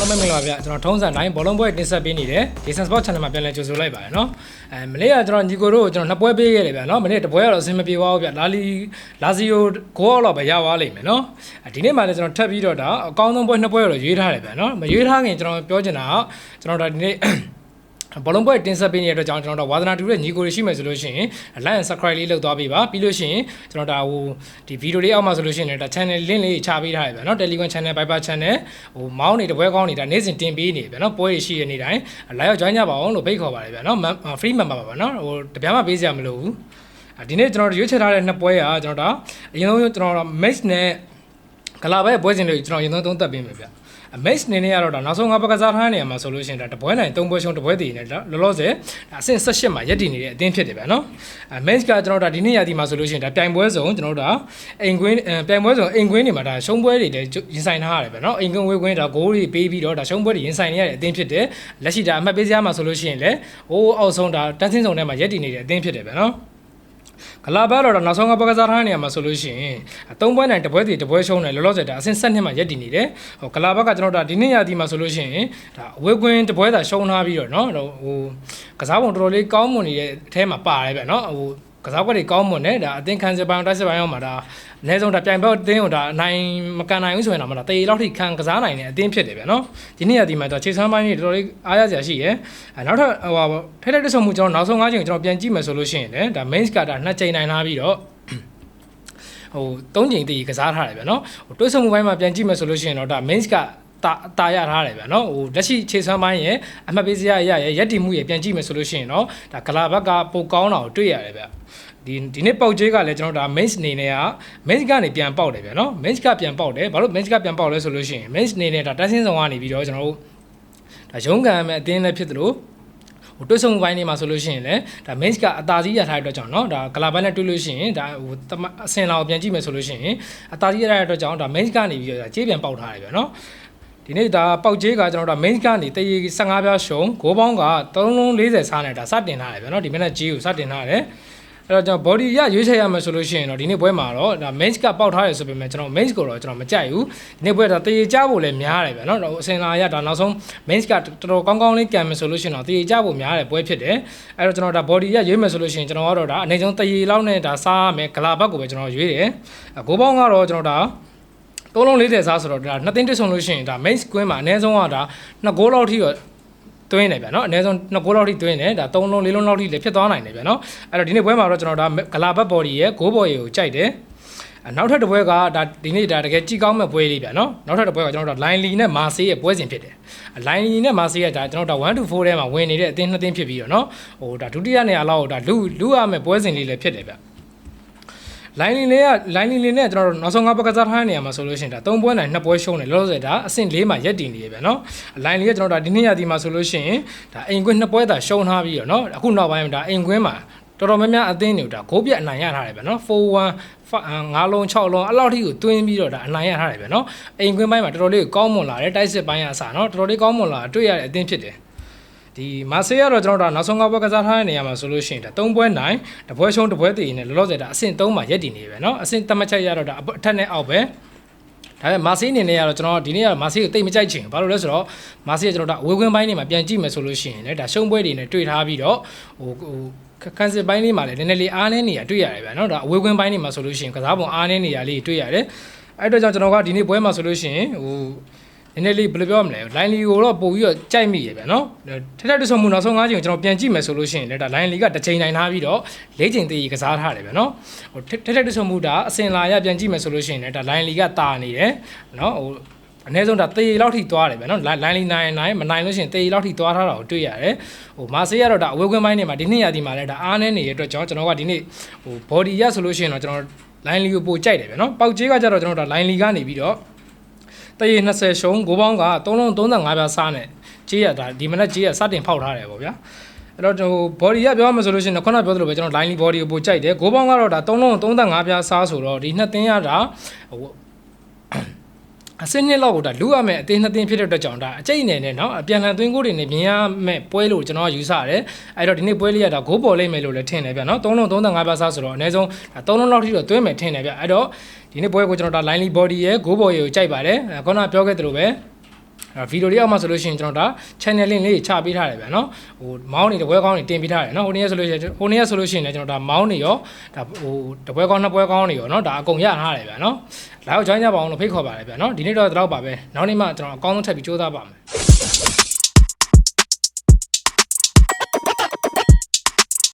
အားလုံးပဲမင်္ဂလာပါဗျကျွန်တော်ထုံးစံတိုင်းဘောလုံးပွဲတင်ဆက်ပေးနေတယ် Jason Sport Channel မှာပြန်လည်ကြိုဆိုလိုက်ပါတယ်เนาะအဲမနေ့ကကျွန်တော်ညီကိုတို့ကိုကျွန်တော်နှစ်ပွဲပေးခဲ့တယ်ဗျာเนาะမနေ့တပွဲကတော့အဆင်မပြေပါဘူးဗျလာလီလာစီယိုဂိုးအောက်တော့ပဲရသွားလိမ့်မယ်เนาะအဲဒီနေ့မှလည်းကျွန်တော်ထပ်ပြီးတော့ဒါအကောင်းဆုံးပွဲနှစ်ပွဲတော့ရွေးထားတယ်ဗျာเนาะမရွေးထားခင်ကျွန်တော်ပြောချင်တာကကျွန်တော်ဒါဒီနေ့ ဘောလုံးပွဲတင်ဆက်ပေးနေတဲ့အတွက်ကြောင့်ကျွန်တော်တို့ဝါသနာတူတဲ့ညီကိုတွေရှိမယ်ဆိုလို့ရှိရင် like and subscribe လေးလုပ်သွားပေးပါပြီးလို့ရှိရင်ကျွန်တော်ဒါဟိုဒီဗီဒီယိုလေးအောက်မှာဆိုလို့ရှိရင်ဒါ channel link လေးချပေးထားရဗျာเนาะ Telegram channel Viber channel ဟိုမောင်းနေတဲ့ပွဲကောင်းနေတာနေ့စဉ်တင်ပေးနေဗျာเนาะပွဲတွေရှိရနေတိုင်း like ရောက် join ကြပါအောင်လို့ဖိတ်ခေါ်ပါတယ်ဗျာเนาะ free member ပါပါเนาะဟိုတပြားမှပေးစရာမလိုဘူးဒီနေ့ကျွန်တော်တို့ရွေးချယ်ထားတဲ့နှစ်ပွဲကကျွန်တော်ဒါအရင်ဆုံးကျွန်တော်တို့ mix နဲ့ဂလာဘဲပွဲစဉ်တွေကျွန်တော်အရင်ဆုံးသုံးသပ်ပေးမယ်ဗျာ အမက်စ်နေနေရတော့ဒါနောက်ဆုံးငါပကစားထားနေရမှာဆိုလို့ရှိရင်ဒါတပွဲနိုင်၃ပွဲရှုံးတပွဲတည်နေလောလောဆယ်ဒါအဆင့်၁၈မှာရက်တည်နေတဲ့အသင်းဖြစ်တယ်ဗျာနော်အမက်စ်ကကျွန်တော်ဒါဒီနေ့ရာသီမှာဆိုလို့ရှိရင်ဒါပြိုင်ပွဲစုံကျွန်တော်တို့ဒါအိမ်ကွင်းပြိုင်ပွဲစုံအိမ်ကွင်းတွေမှာဒါရှုံးပွဲတွေလည်းရင်ဆိုင်ထားရတယ်ဗျာနော်အိမ်ကွင်းဝေးကွင်းဒါဂိုးတွေပေးပြီးတော့ဒါရှုံးပွဲတွေရင်ဆိုင်နေရတဲ့အသင်းဖြစ်တယ်လက်ရှိဒါအမှတ်ပေးစရာမှာဆိုလို့ရှိရင်လည်းဟိုးအောက်ဆုံးဒါတန်းစင်းစုံထဲမှာရက်တည်နေတဲ့အသင်းဖြစ်တယ်ဗျာနော် ကလာဘဲတော့နောက်ဆုံးကပကစားထားနေရမှာဆိုလို့ရှိရင်သုံးပွဲနိုင်တပွဲတည်တပွဲရှုံးတယ်လောလောဆယ်ဒါအဆင့်7နှစ်မှာရက်တည်နေတယ်ဟိုကလာဘက်ကကျွန်တော်တို့ဒီနေ့ရာသီမှာဆိုလို့ရှိရင်ဒါအဝေးကွင်းတပွဲသာရှုံးထားပြီးတော့เนาะဟိုကစားပုံတော်တော်လေးကောင်းမွန်နေတဲ့အထဲမှာပါတယ်ဗျเนาะဟို ကစားကွက်တွေကောင်းမွန်တယ်ဒါအသင်းခံစစ်ပိုင်းတိုက်စစ်ပိုင်းရောက်မှာဒါအနည်းဆုံးဒါပြိုင်ဘက်အသင်းကိုဒါအနိုင်မကန်နိုင်ဘူးဆိုရင်တော့မလားတေးလောက်ထိခံကစားနိုင်တဲ့အသင်းဖြစ်တယ်ဗျာနော်ဒီနေ့ရဒီမှာတော့ခြေဆန်းပိုင်းတွေတော်တော်လေးအားရစရာရှိရယ်နောက်ထပ်ဟိုဟာထိုက်ထိုက်တက်ဆုံမှုကျွန်တော်နောက်ဆုံး၅ချိန်ကိုကျွန်တော်ပြန်ကြည့်မယ်ဆိုလို့ရှိရင်လည်းဒါ main ကဒါနှစ်ချိန်နိုင်လာပြီးတော့ဟို၃ချိန်တည်းကစားထားတယ်ဗျာနော်ဟိုတွဲဆုံမှုပိုင်းမှာပြန်ကြည့်မယ်ဆိုလို့ရှိရင်တော့ဒါ main က တာတာရထားတယ်ဗျာနော်ဟိုလက်ရှိခြေဆွမ်းပိုင်းရဲ့အမှတ်ပေးစရာရရဲ့ရက်တီမှုရဲ့ပြန်ကြည့်မယ်ဆိုလို့ရှိရင်တော့ဒါဂလာဘက်ကပိုကောင်းတာကိုတွေ့ရတယ်ဗျာဒီဒီနေ့ပေါက်ကျေးကလည်းကျွန်တော်ဒါ mains အနေနဲ့က mains ကနေပြန်ပေါက်တယ်ဗျာနော် mains ကပြန်ပေါက်တယ်ဘာလို့ mains ကပြန်ပေါက်လဲဆိုလို့ရှိရင် mains အနေနဲ့ဒါတက်ဆင်းဆောင်ကနေပြီးတော့ကျွန်တော်တို့ဒါရုံးကန်မဲ့အတင်းလည်းဖြစ်တယ်လို့ဟိုတွတ်ဆုံပိုင်းနေမှာဆိုလို့ရှိရင်လည်းဒါ mains ကအသာစီးရထားတဲ့အတွက်ကြောင့်เนาะဒါဂလာဘန်နဲ့တွေ့လို့ရှိရင်ဒါဟိုတမအစင်လာကိုပြန်ကြည့်မယ်ဆိုလို့ရှိရင်အသာစီးရထားတဲ့အတွက်ကြောင့်ဒါ mains ကနေပြီးတော့ကြေးပြန်ပေါက်ထားတယ်ဗျာเนาะ ဒီနေ့ဒါပေါက်ကြေးကကျွန်တော်တို့ main ကနေတရေ15ပြားရှုံဂိုးပေါင်းက340စားနေတာစတင်ထားတယ်ဗျာနော်ဒီမျက်နှာကြီးကိုစတင်ထားတယ်အဲ့တော့ကျွန်တော် body ရရွေးချယ်ရမယ်ဆိုလို့ရှိရင်တော့ဒီနေ့ပွဲမှာတော့ဒါ main ကပေါက်ထားရဆိုပေမဲ့ကျွန်တော် main ကိုတော့ကျွန်တော်မကြိုက်ဘူးဒီနေ့ပွဲဒါတရေကြဖို့လည်းများတယ်ဗျာနော်အစင်လာရဒါနောက်ဆုံး main ကတော်တော်ကောင်းကောင်းလေးကံမယ်ဆိုလို့ရှိရင်တော့တရေကြဖို့များတယ်ပွဲဖြစ်တယ်အဲ့တော့ကျွန်တော်ဒါ body ရရွေးမယ်ဆိုလို့ရှိရင်ကျွန်တော်ကတော့ဒါအနေဆုံးတရေလောက်နဲ့ဒါစားရမယ်ဂလာဘက်ကိုပဲကျွန်တော်ရွေးတယ်ဂိုးပေါင်းကတော့ကျွန်တော်ဒါ သုံးလုံး40စားဆိုတော့ဒါနှစ်သိန်းတစ်ဆုံလို့ရှိရင်ဒါ main square မှာအနည်းဆုံးကဒါနှစ်ဂိုးလောက်ထိတော့တွင်းနေဗျာနော်အနည်းဆုံးနှစ်ဂိုးလောက်ထိတွင်းနေဒါသုံးလုံးလေးလုံးလောက်ထိလည်းဖြစ်သွားနိုင်တယ်ဗျာနော်အဲ့တော့ဒီနေ့ပွဲမှာတော့ကျွန်တော်ဒါဂလာဘတ် body ရဲ့ဂိုးဘော်ရီကိုကြိုက်တယ်နောက်ထပ်တစ်ပွဲကဒါဒီနေ့ဒါတကယ်ကြည့်ကောင်းမဲ့ပွဲလေးဗျာနော်နောက်ထပ်တစ်ပွဲကကျွန်တော်တို့ line lee နဲ့ marseille ရဲ့ပွဲစဉ်ဖြစ်တယ် line lee နဲ့ marseille ရဲ့ဒါကျွန်တော်တို့1 to 4ထဲမှာဝင်နေတဲ့အသင်းနှစ်သင်းဖြစ်ပြီးတော့နော်ဟိုဒါဒုတိယနေရာလောက်ဒါလူလူရမဲ့ပွဲစဉ်လေးလည်းဖြစ်တယ်ဗျာ လိုင်းလင်းလေးကလိုင်းလင်းလေးနဲ့ကျွန်တော်တို့နောက်ဆုံးငါပကစားထားတဲ့နေရာမှာဆိုလို့ရှိရင်ဒါ၃ပွဲနိုင်၂ပွဲရှုံးတယ်လောလောဆယ်ဒါအဆင့်၄မှာရက်တည်နေရပြန်နော်လိုင်းလင်းကကျွန်တော်တို့ဒါဒီနေ့ရာသီမှာဆိုလို့ရှိရင်ဒါအိမ်ကွင်း၂ပွဲသာရှုံးထားပြီးတော့နော်အခုနောက်ပိုင်းဒါအိမ်ကွင်းမှာတော်တော်များများအသင်းတွေဒါဂိုးပြတ်အနိုင်ရထားတယ်ဗျနော်4-1 5လုံး6လုံးအဲ့လောက်ထိကိုတွင်းပြီးတော့ဒါအနိုင်ရထားတယ်ဗျနော်အိမ်ကွင်းပိုင်းမှာတော်တော်လေးကောင်းမွန်လာတယ်တိုက်စစ်ပိုင်းကအစားနော်တော်တော်လေးကောင်းမွန်လာတွေ့ရတဲ့အသင်းဖြစ်တယ် ဒီမာဆေးကတော့ကျွန်တော်တို့နောက်ဆုံးကပွဲကစားထားတဲ့နေရာမှာဆိုလို့ရှိရင်ဒါ၃ပွဲနိုင်တစ်ပွဲရှုံးတစ်ပွဲတည်နေလောလောဆယ်ဒါအဆင့်၃မှာရက်တည်နေပဲเนาะအဆင့်တမတ်ချက်ရတော့ဒါအထက်နဲ့အောက်ပဲဒါပေမဲ့မာဆေးအနေနဲ့ကတော့ကျွန်တော်ဒီနေ့ကမာဆေးကိုတိတ်မကြိုက်ချင်ဘာလို့လဲဆိုတော့မာဆေးကကျွန်တော်တို့အဝေးကွင်းပိုင်းနေမှာပြန်ကြည့်မယ်ဆိုလို့ရှိရင်လည်းဒါရှုံးပွဲတွေနဲ့တွေ့ထားပြီးတော့ဟိုဟိုခန်းစစ်ပိုင်းလေးမှာလည်းနည်းနည်းလေးအားနည်းနေရတွေ့ရတယ်ဗျာနော်ဒါအဝေးကွင်းပိုင်းနေမှာဆိုလို့ရှိရင်ကစားပုံအားနည်းနေရလေးတွေ့ရတယ်အဲ့တော့ကြောင့်ကျွန်တော်ကဒီနေ့ပွဲမှာဆိုလို့ရှိရင်ဟို နည်းနည်းလေးဘယ်လိုပြောမလဲ line လီကိုတော့ပို့ပြီးတော့ကြိုက်မိရဗျာနော်ထက်ထက်တဆုံမှုနောက်ဆုံး၅ချိန်ကိုကျွန်တော်ပြန်ကြည့်မယ်ဆိုလို့ရှိရင်လည်းဒါ line လီကတစ်ချိန်နိုင်ထားပြီးတော့၄ချိန်တည်ကစားထားတယ်ဗျာနော်ဟိုထက်ထက်တဆုံမှုဒါအစင်လာရပြန်ကြည့်မယ်ဆိုလို့ရှိရင်လည်းဒါ line လီကတာနေတယ်နော်ဟိုအနည်းဆုံးဒါတေးလောက်ထိသွားတယ်ဗျာနော် line လီနိုင်နိုင်မနိုင်လို့ရှိရင်တေးလောက်ထိသွားထားတာကိုတွေ့ရတယ်ဟိုမာဆေးကတော့ဒါအဝေးကွင်းပိုင်းနေမှာဒီနှစ်ရာသီမှာလည်းဒါအားနည်းနေတဲ့အတွက်ကြောင့်ကျွန်တော်ကဒီနေ့ဟို body ရဆိုလို့ရှိရင်တော့ကျွန်တော် line လီကိုပို့ကြိုက်တယ်ဗျာနော်ပေါက်ကျေးကကြတော့ကျွန်တော်ဒါ line လီကနေပြီးတော့ တရေ20ရှုံးဂိုးပေါင်းက3လုံး35ပြားစားနဲ့ကြေးရဒါဒီမနက်ကြေးရစတင်ဖောက်ထားတယ်ပေါ့ဗျာအဲ့တော့ဟို body ရပြောရမှာဆိုလို့ရှိရင်ခုနပြောသလိုပဲကျွန်တော် line body ကိုပို့ကြိုက်တယ်ဂိုးပေါင်းကတော့ဒါ3လုံး35ပြားစားဆိုတော့ဒီနှစ်သင်းရတာဟို အစင်းနှစ်လောက်ကိုဒါလူရမယ်အတင်းနှစ်တင်းဖြစ်တဲ့အတွက်ကြောင့်ဒါအကျိတ်အနေနဲ့เนาะအပြန်လန်သွင်းကိုတွေနဲ့မြင်ရမယ်ပွဲလို့ကျွန်တော်ကယူဆရတယ်အဲ့တော့ဒီနေ့ပွဲလေးကဒါဂိုးပေါ်လိမ့်မယ်လို့လည်းထင်တယ်ဗျเนาะ3လုံး35ပြားစားဆိုတော့အနည်းဆုံးဒါ3လုံးလောက်ထိတော့သွင်းမယ်ထင်တယ်ဗျအဲ့တော့ဒီနေ့ပွဲကိုကျွန်တော်ဒါ line body ရဲ့ goal ball ရဲ့ကိုကြိုက်ပါတယ်ခုနပြောခဲ့သလိုပဲ အဲ့ ဗီဒီယိုလေးအောက်မှာဆိုလို့ရှိရင်ကျွန်တော်ဒါ channel link လေးချပေးထားတယ်ဗျာနော်ဟိုမောင်းနေတပွဲကောင်းနေတင်ပေးထားတယ်နော်ဟိုနေ့ဆိုလို့ရှိရင်ဟိုနေ့ဆိုလို့ရှိရင်လည်းကျွန်တော်ဒါမောင်းနေရောဒါဟိုတပွဲကောင်းနှစ်ပွဲကောင်းနေရောနော်ဒါအကုန်ရထားတယ်ဗျာနော်လာတော့ join ကြပါအောင်လို့ဖိတ်ခေါ်ပါတယ်ဗျာနော်ဒီနေ့တော့ဒီတော့ပါပဲနောက်နေ့မှကျွန်တော်အကောင်းဆုံးထပ်ပြီးစူးစမ်းပါမယ်